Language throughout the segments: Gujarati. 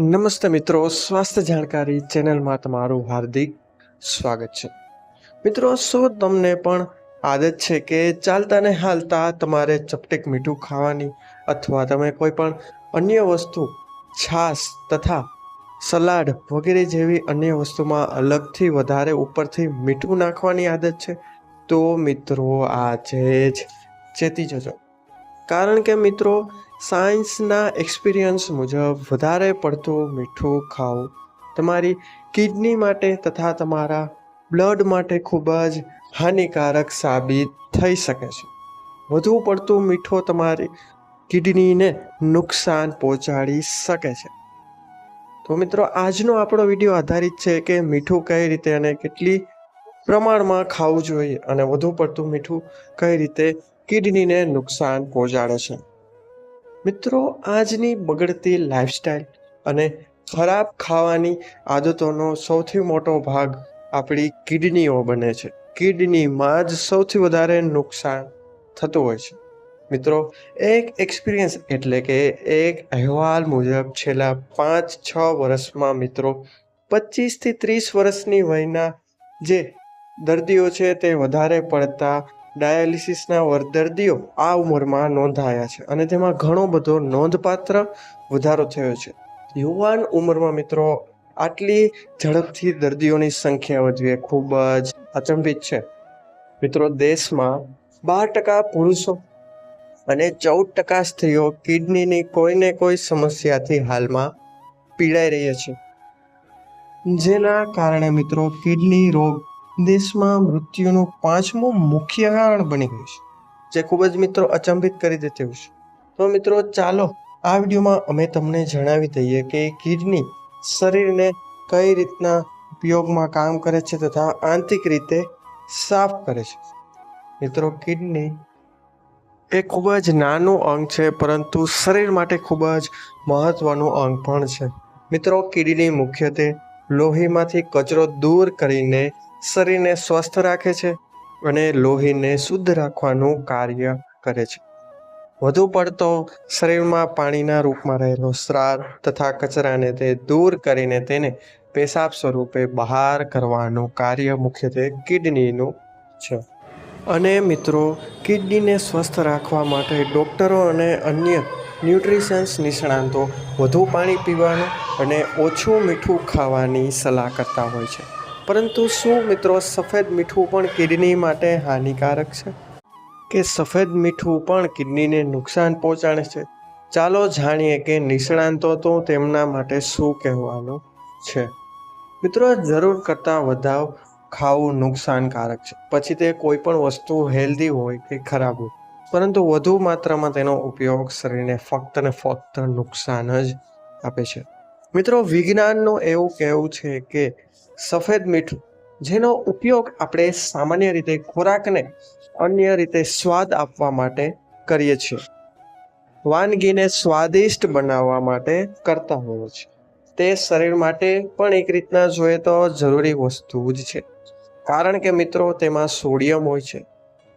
નમસ્તે મિત્રો, સ્વાસ્થ્ય જાણકારી ચેનલમાં તમારું હાર્દિક સ્વાગત છે. મિત્રો, શું તમને પણ આદત છે કે ચાલતા ને હાલતા તમારે ચપટીક મીઠું ખાવાની અથવા તમે કોઈ પણ અન્ય વસ્તુ, છાશ તથા સલાડ વગેરે જેવી અન્ય વસ્તુમાં અલગથી વધારે ઉપરથી મીઠું નાખવાની આદત છે? તો મિત્રો, આજે જ ચેતી જજો. કારણ કે મિત્રો સાયન્સના એક્સપિરિયન્સ મુજબ વધારે પડતું મીઠું ખાવું તમારી કિડની માટે તથા તમારા બ્લડ માટે ખૂબ જ હાનિકારક સાબિત થઈ શકે છે. વધુ પડતું મીઠું તમારી કિડનીને નુકસાન પહોંચાડી શકે છે. તો મિત્રો, આજનો આપણો વીડિયો આધારિત છે કે મીઠું કઈ રીતે અને કેટલી પ્રમાણમાં ખાવું જોઈએ અને વધુ પડતું મીઠું કઈ રીતે કિડનીને નુકસાન પહોંચાડે છે. મિત્રો, આજની બગડતી લાઈફસ્ટાઈલ અને ખરાબ ખાવાની આદતોનો સૌથી મોટો ભાગ આપણી કિડનીઓ બને છે. કિડનીમાં જ સૌથી વધારે નુકસાન થતું હોય છે. મિત્રો, એક એક્સપિરિયન્સ એટલે કે એક અહેવાલ મુજબ છેલ્લા પાંચ છ વર્ષમાં મિત્રો પચીસથી ત્રીસ વર્ષની વયના જે દર્દીઓ છે તે વધારે પડતા ડાયાલિસિસના દર્દીઓ આ ઉંમરમાં નોંધાયા છે અને તેમાં ઘણો બધો નોંધપાત્ર વધારો થયો છે. યુવાન ઉંમરમાં મિત્રો, આટલી ઝડપથી દર્દીઓની સંખ્યા વધવી એ ખૂબ જ અચંબિત છે. મિત્રો, દેશમાં બાર ટકા પુરુષો અને ચૌદ ટકા સ્ત્રીઓ કિડનીની કોઈને કોઈ સમસ્યાથી હાલમાં પીડાઈ રહી છે. જેના કારણે મિત્રો, કિડની રોગ દેશમાં મૃત્યુનું પાંચમું મુખ્ય કારણ બની ગયું છે, જે ખૂબ જ મિત્રો અચંબિત કરી દે તેવું છે. તો મિત્રો, ચાલો આ વિડીયોમાં અમે તમને જણાવી દઈએ કે કિડની શરીરને કઈ રીતના ઉપયોગમાં કામ કરે છે તથા આંતરિક રીતે સાફ કરે છે. મિત્રો, કિડની એ ખૂબ જ નાનું અંગ છે, પરંતુ શરીર માટે ખૂબ જ મહત્વનું અંગ પણ છે. મિત્રો, કિડની મુખ્યત્વે લોહીમાંથી કચરો દૂર કરીને શરીરને સ્વસ્થ રાખે છે અને લોહીને શુદ્ધ રાખવાનું કાર્ય કરે છે. વધુ પડતો શરીરમાં પાણીના રૂપમાં રહેલો સ્રાર તથા કચરાને તે દૂર કરીને તેને પેશાબ સ્વરૂપે બહાર કરવાનું કાર્ય મુખ્યત્વે કિડનીનું છે. અને મિત્રો, કિડનીને સ્વસ્થ રાખવા માટે ડૉક્ટરો અને અન્ય ન્યુટ્રિશન્સ નિષ્ણાંતો વધુ પાણી પીવાનું અને ઓછું મીઠું ખાવાની સલાહ કરતા હોય છે. પરંતુ શું મિત્રો સફેદ મીઠું પણ કિડની માટે હાનિકારક છે? કે સફેદ મીઠું પણ કિડનીને નુકસાન પહોંચાડે છે? ચાલો જાણીએ કે નિષ્ણાંતો તો તેમના માટે શું કહેવાનું છે. મિત્રો, જરૂર કરતાં વધાવ ખાવું નુકસાનકારક છે. પછી તે કોઈ પણ વસ્તુ હેલ્ધી હોય કે ખરાબ હોય. પરંતુ વધુ માત્રામાં તેનો ઉપયોગ શરીરને ફક્ત ને ફક્ત નુકસાન જ આપે છે. મિત્રો, વિજ્ઞાનનું એવું કહેવું છે કે સફેદ મીઠું, જેનો ઉપયોગ આપણે સામાન્ય રીતે ખોરાકને અન્ય રીતે સ્વાદ આપવા માટે કરીએ છીએ. વાનગીને સ્વાદિષ્ટ બનાવવા માટે કરતા હોઈએ છીએ. તે શરીર માટે પણ એક રીતના જોઈએ તો જરૂરી વસ્તુ જ છે. કારણ કે મિત્રો, તેમાં સોડિયમ હોય છે.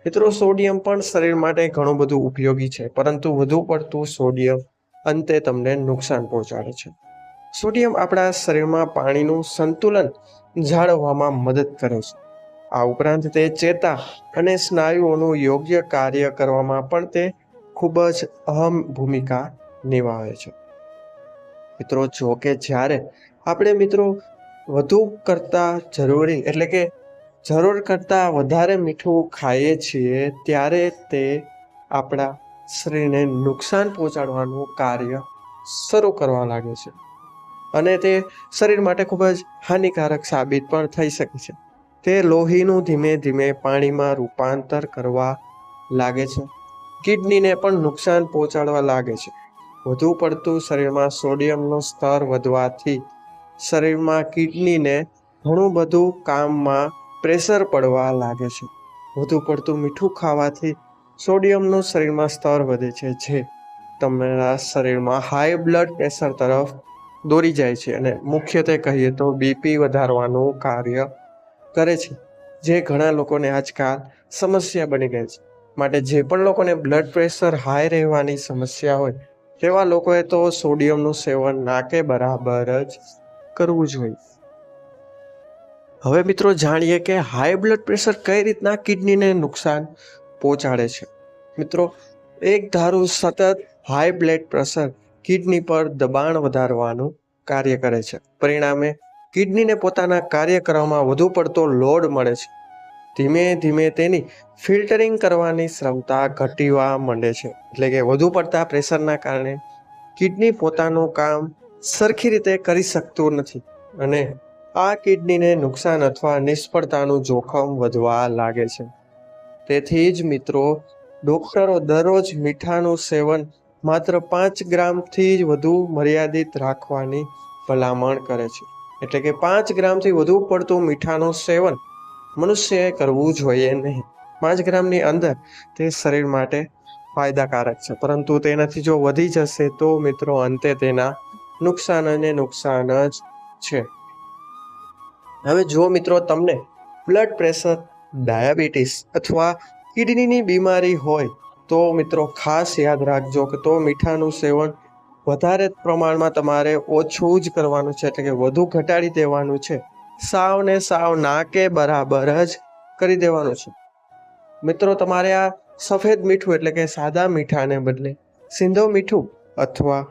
મિત્રો, સોડિયમ પણ શરીર માટે ઘણું બધું ઉપયોગી છે, પરંતુ વધુ પડતું સોડિયમ અંતે તમને નુકસાન પહોંચાડે છે. સોડિયમ આપણા શરીરમાં પાણીનું સંતુલન જાળવવામાં મદદ કરે છે. આ ઉપરાંત તે ચેતા અને સ્નાયુઓનું યોગ્ય કાર્ય કરવામાં પણ તે ખૂબ જ અહમ ભૂમિકા નિભાવે છે. મિત્રો, જો કે જ્યારે આપણે મિત્રો વધુ કરતા જરૂરી એટલે કે જરૂર કરતાં વધારે મીઠું ખાઈએ છીએ, ત્યારે તે આપણા શરીરને નુકસાન પહોંચાડવાનું કાર્ય શરૂ કરવા લાગે છે. અને તે શરીર માટે ખૂબ જ હાનિકારક સાબિત પણ થઈ શકે છે. તે લોહીનું ધીમે ધીમે પાણીમાં રૂપાંતર કરવા લાગે છે. કિડનીને પણ નુકસાન પહોંચાડવા લાગે છે. વધુ પડતું શરીરમાં સોડિયમનું સ્તર વધવાથી શરીરમાં કિડનીને ઘણું બધું કામમાં પ્રેશર પડવા લાગે છે. વધુ પડતું મીઠું ખાવાથી સોડિયમનું શરીરમાં સ્તર વધે છે, જે તમારા શરીરમાં હાઈ બ્લડ પ્રેશર તરફ દોરી જાય છે અને મુખ્યત્વે કહીએ તો બીપી વધારવાનું કાર્ય કરે છે. જે ઘણા લોકોને આજકાલ સમસ્યા બની ગઈ છે. માટે જે પણ લોકોને બ્લડ પ્રેશર હાઈ રહેવાની સમસ્યા હોય, તેવા લોકોએ તો સોડિયમનું સેવન ના કે બરાબર જ કરવું જોઈએ. હવે મિત્રો જાણીએ કે હાઈ બ્લડ પ્રેશર કઈ રીતના કિડનીને નુકસાન પહોંચાડે છે. મિત્રો, એક ધારું સતત હાઈ બ્લડ પ્રેશર કિડની પર દબાણ વધારવાનું કાર્ય કરે છે. પરિણામે કિડનીને પોતાના કાર્ય કરવામાં વધુ પડતો લોડ મળે છે. ધીમે ધીમે તેની ફિલ્ટરિંગ કરવાની ક્ષમતા ઘટીવા માંડે છે. એટલે કે વધુ પડતા પ્રેશરના કારણે કિડની પોતાનું કામ સરખી રીતે કરી શકતું નથી અને આ કિડનીને નુકસાન અથવા નિષ્ફળતાનું જોખમ વધવા લાગે છે. તેથી જ મિત્રો, ડોક્ટરો દરરોજ મીઠાનું સેવન માત્ર પાંચ ગ્રામથી જ વધુ મર્યાદિત રાખવાની ભલામણ કરે છે. એટલે કે પાંચ ગ્રામથી વધુ પડતું મીઠાનું સેવન મનુષ્યએ કરવું જોઈએ નહીં. પાંચ ગ્રામની અંદર તે શરીર માટે ફાયદાકારક છે. પરંતુ તેનાથી જો વધી જશે તો મિત્રો અંતે તેના નુકસાન અને નુકસાન જ છે. હવે જો મિત્રો તમને બ્લડ પ્રેશર ડાયાબિટીસ અથવા કિડનીની બીમારી હોય તો મિત્રો, ખાસ યાદ રાખજો કે તો મીઠાનું સેવન વધારે પ્રમાણમાં તમારે ઓછું જ કરવાનું છે, એટલે કે વધુ ઘટાડી દેવાનું છે. સાવ ને સાવ ના કે બરાબર જ કરી દેવાનું છે. મિત્રો, તમારે આ સફેદ મીઠું એટલે કે સાદા મીઠાને બદલે સિંધો મીઠું અથવા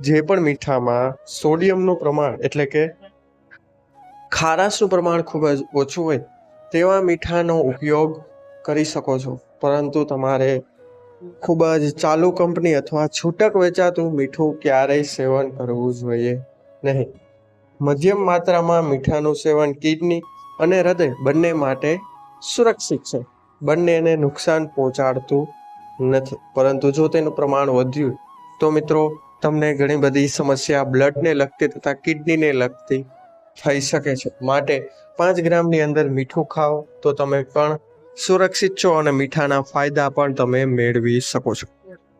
જે પણ મીઠામાં સોડિયમનું પ્રમાણ એટલે કે ખારાશનું પ્રમાણ ખૂબ જ ઓછું હોય, તેવા મીઠાનો ઉપયોગ કરી શકો છો. પરંતુ તમારે ખૂબ જ ચાલુ કંપની અથવા છૂટક વેચાતું મીઠું ક્યારેય સેવન કરવું જોઈએ નહીં. મધ્યમ માત્રામાં મીઠાનું સેવન કિડની અને હૃદય બંને માટે સુરક્ષિત છે. બંનેને નુકસાન પહોંચાડતું નથી. પરંતુ જો તેનું પ્રમાણ વધ્યું, તો મિત્રો, તમને ઘણી બધી સમસ્યા બ્લડને લગતી તથા કિડનીને લગતી થઈ શકે છે. માટે પાંચ ગ્રામની અંદર મીઠું ખાઓ તો તમે પણ સુરક્ષિત છો અને મીઠાના ફાયદા પણ તમે મેળવી શકો છો.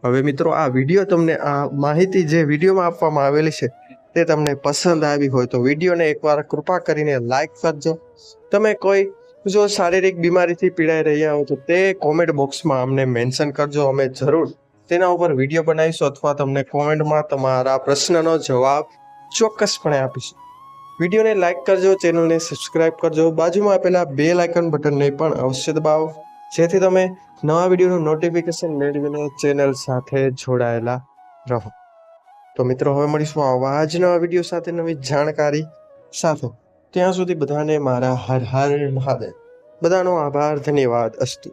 હવે મિત્રો, આ વીડિયો તમને આ માહિતી જે વિડીયોમાં આપવામાં આવેલી છે, તે તમને પસંદ આવી હોય તો વિડીયોને એકવાર કૃપા કરીને લાઈક કરજો. તમે કોઈ જો શારીરિક બીમારીથી પીડાઈ રહ્યા હો તો તે કોમેન્ટ બોક્સમાં અમને મેન્શન કરજો. અમે જરૂર તેના ઉપર વીડિયો બનાવીશું અથવા તમને કોમેન્ટમાં તમારા પ્રશ્નનો જવાબ ચોક્કસપણે આપીશું. વિડીયોને લાઇક કરજો, ચેનલને સબસ્ક્રાઇબ કરજો. બાજુમાં આપેલા બે લાઇકન બટનને પણ અવશ્ય દબાવો. જેથી તમે નવા વિડીયોનું નોટિફિકેશન મેળવીને ચેનલ સાથે જોડાયેલા રહો. તો મિત્રો, હવે મળીશું આવા જ નવા વીડિયો સાથે નવી જાણકારી સાથે. ત્યાં સુધી બધાને મારા હર હર મહાદેવ. બધાનો આભાર, ધન્યવાદ, અસ્તુ.